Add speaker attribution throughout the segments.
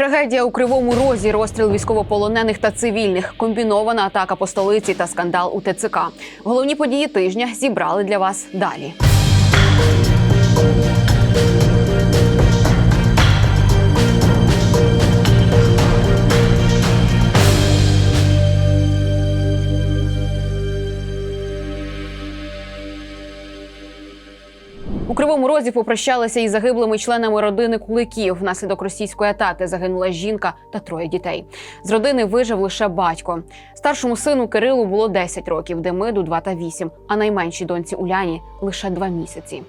Speaker 1: Трагедія у кривому розі, розстріл військовополонених та цивільних, комбінована атака по столиці та скандал у ТЦК. Головні події тижня зібрали для вас далі. Кривому розі попрощалися із загиблими членами родини куликів. Внаслідок російської атаки загинула жінка та троє дітей. З родини вижив лише батько. Старшому сину Кирилу було 10 років, Демиду 2 та 8, а найменшій доньці Уляні лише 2 місяці.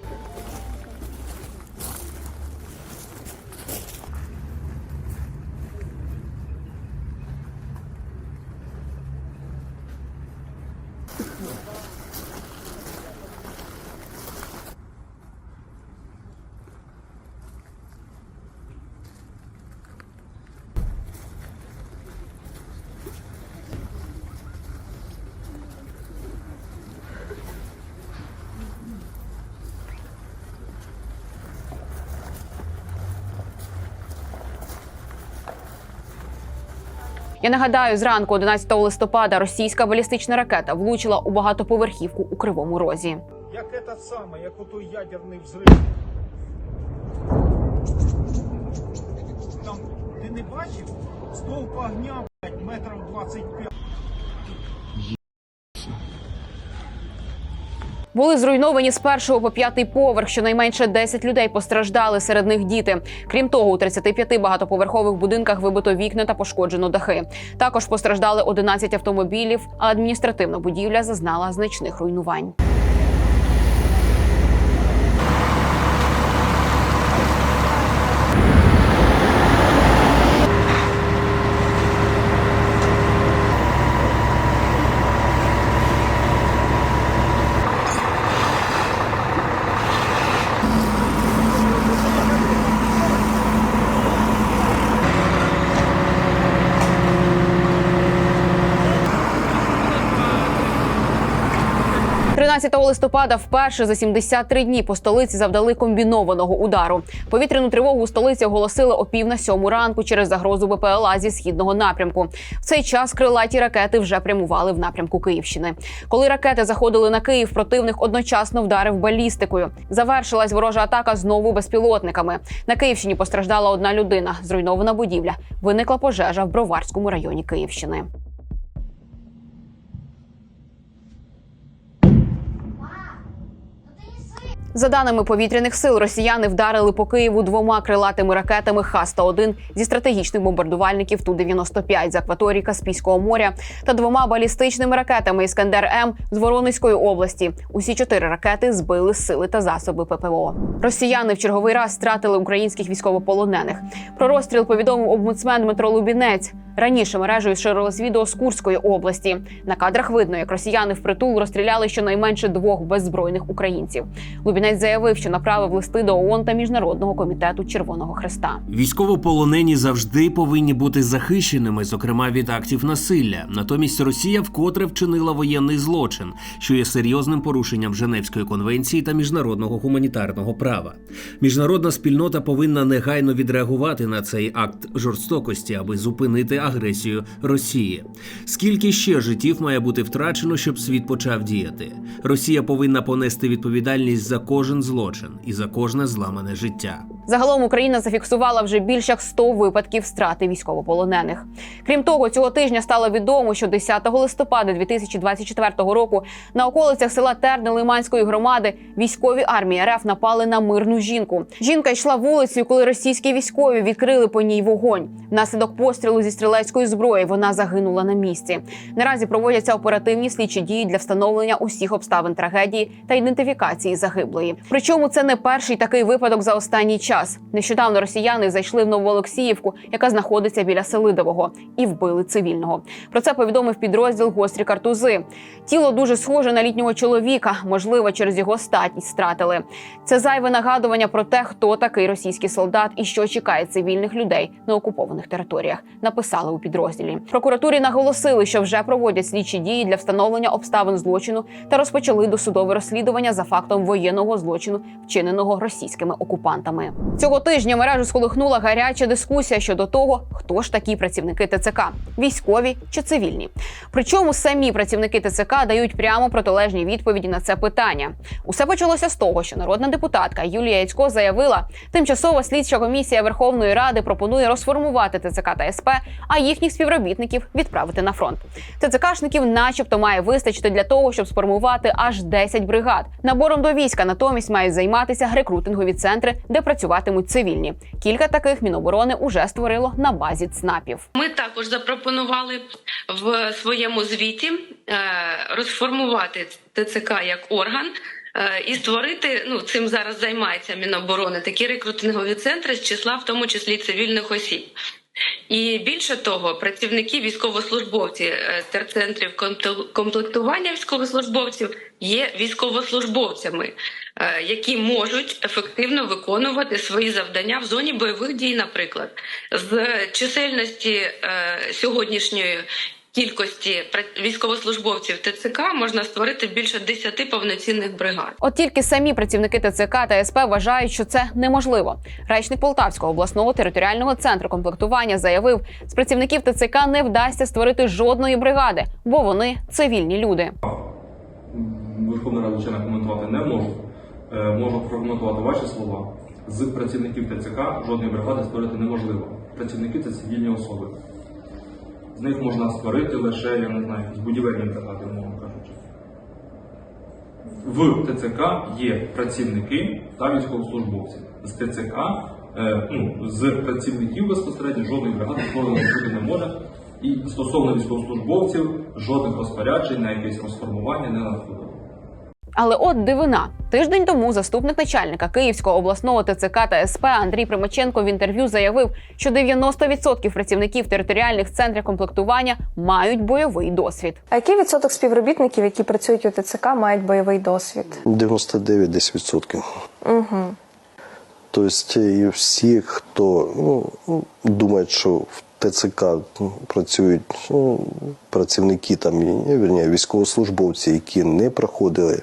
Speaker 1: Я нагадаю, зранку 11 листопада російська балістична ракета влучила у багатоповерхівку у кривому розі.
Speaker 2: Як це саме, як у той ядерний взрив. Там, ти не бачив? Стовп огня, блядь, метрів 25.
Speaker 1: Були зруйновані з першого по п'ятий поверх. Щонайменше 10 людей постраждали, серед них діти. Крім того, у 35 багатоповерхових будинках вибито вікна та пошкоджено дахи. Також постраждали 11 автомобілів, а адміністративна будівля зазнала значних руйнувань. – 13 листопада вперше за 73 дні по столиці завдали комбінованого удару. Повітряну тривогу у столиці оголосили о пів на сьому ранку через загрозу БПЛА зі східного напрямку. В цей час крилаті ракети вже прямували в напрямку Київщини. Коли ракети заходили на Київ, противник одночасно вдарив балістикою. Завершилась ворожа атака знову безпілотниками. На Київщині постраждала одна людина. Зруйнована будівля. Виникла пожежа в Броварському районі Київщини. За даними повітряних сил, росіяни вдарили по Києву двома крилатими ракетами Х-101 зі стратегічних бомбардувальників Ту-95 з акваторії Каспійського моря та двома балістичними ракетами Іскандер М з Воронезької області. Усі чотири ракети збили сили та засоби ППО. Росіяни в черговий раз стратили українських військовополонених. Про розстріл повідомив омбудсмен Дмитро Лубінець. Раніше мережею ширилось відео з Курської області. На кадрах видно, як росіяни впритул розстріляли щонайменше двох беззбройних українців. Лубінець заявив, що направив листи до ООН та Міжнародного комітету Червоного Хреста.
Speaker 3: Військовополонені завжди повинні бути захищеними, зокрема від актів насилля. Натомість Росія вкотре вчинила воєнний злочин, що є серйозним порушенням Женевської конвенції та міжнародного гуманітарного права. Міжнародна спільнота повинна негайно відреагувати на цей акт жорстокості, аби зупинити агресію Росії. Скільки ще життів має бути втрачено, щоб світ почав діяти? Росія повинна понести відповідальність за кожен злочин і за кожне зламане життя.
Speaker 1: Загалом Україна зафіксувала вже більш як 100 випадків страти військовополонених. Крім того, цього тижня стало відомо, що 10 листопада 2024 року на околицях села Терни Лиманської громади військові армії РФ напали на мирну жінку. Жінка йшла вулицею, коли російські військові відкрили по ній вогонь. Внаслідок пострілу зі стрілецької зброї вона загинула на місці. Наразі проводяться оперативні слідчі дії для встановлення усіх обставин трагедії та ідентифікації загиблої. Причому це не перший такий випадок за останній час. Нещодавно росіяни зайшли в Новоолексіївку, яка знаходиться біля Селидового, і вбили цивільного. Про це повідомив підрозділ гострі картузи. Тіло дуже схоже на літнього чоловіка, можливо, через його статність стратили. Це зайве нагадування про те, хто такий російський солдат і що чекає цивільних людей на окупованих територіях. Написали працювали у підрозділі. Прокуратурі наголосили, що вже проводять слідчі дії для встановлення обставин злочину та розпочали досудове розслідування за фактом воєнного злочину, вчиненого російськими окупантами. Цього тижня мережу сколихнула гаряча дискусія щодо того, хто ж такі працівники ТЦК військові чи цивільні. Причому самі працівники ТЦК дають прямо протилежні відповіді на це питання. Усе почалося з того, що народна депутатка Юлія Яцько заявила, тимчасова слідча комісія Верховної Ради пропонує розформувати ТЦК та СП, а їхніх співробітників відправити на фронт. ТЦКшників, начебто, має вистачити для того, щоб сформувати аж 10 бригад. Набором до війська натомість мають займатися рекрутингові центри, де працюватимуть цивільні. Кілька таких Міноборони уже створило на базі ЦНАПів.
Speaker 4: Ми також запропонували в своєму звіті е, розформувати ТЦК як орган. е, І створити ну цим зараз займається Міноборони такі рекрутингові центри з числа, в тому числі цивільних осіб. І більше того, працівники військовослужбовці е, терцентрів комплектування військовослужбовців є військовослужбовцями, е, які можуть ефективно виконувати свої завдання в зоні бойових дій, наприклад, з чисельності е, сьогоднішньої. Кількості військовослужбовців ТЦК можна створити більше 10 повноцінних бригад.
Speaker 1: От тільки самі працівники ТЦК та СП вважають, що це неможливо. Речник Полтавського обласного територіального центру комплектування заявив, з працівників ТЦК не вдасться створити жодної бригади, бо вони цивільні люди.
Speaker 5: Верховна Рада члена коментувати не можу. Е, Можу прокоментувати ваші слова. З працівників ТЦК жодної бригади створити неможливо. Працівники це цивільні особи. З них можна створити лише, я не знаю, якісь будівельні бригади, умовно кажучи. В ТЦК є працівники та військовослужбовці. З ТЦК, е, ну, з працівників безпосередньо жодної бригади створено бути не може. І стосовно військовослужбовців, жодних розпоряджень на якесь розформування не надходило.
Speaker 1: Але от дивина. Тиждень тому заступник начальника Київського обласного ТЦК та СП Андрій Примаченко в інтерв'ю заявив, що 90% працівників територіальних центрів комплектування мають бойовий досвід.
Speaker 6: А який відсоток співробітників, які працюють у ТЦК, мають бойовий досвід?
Speaker 7: 99 десь відсотків.
Speaker 6: Угу.
Speaker 7: Тобто всі, хто ну, думають, що в ТЦК ну, працюють ну, працівники там, вірні, військовослужбовці, які не проходили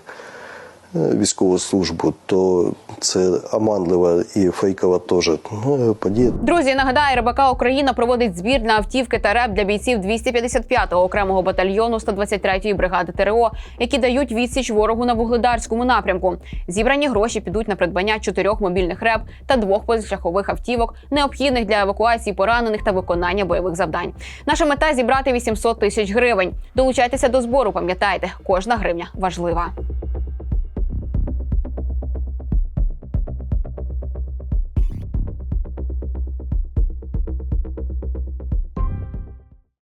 Speaker 7: військову службу, то це оманлива і фейкова теж ну, подія.
Speaker 1: Друзі, нагадаю, РБК Україна проводить збір на автівки та реп для бійців 255-го окремого батальйону 123-ї бригади ТРО, які дають відсіч ворогу на вугледарському напрямку. Зібрані гроші підуть на придбання чотирьох мобільних реп та двох позашляхових автівок, необхідних для евакуації поранених та виконання бойових завдань. Наша мета зібрати 800 тисяч гривень. Долучайтеся до збору. Пам'ятайте, кожна гривня важлива.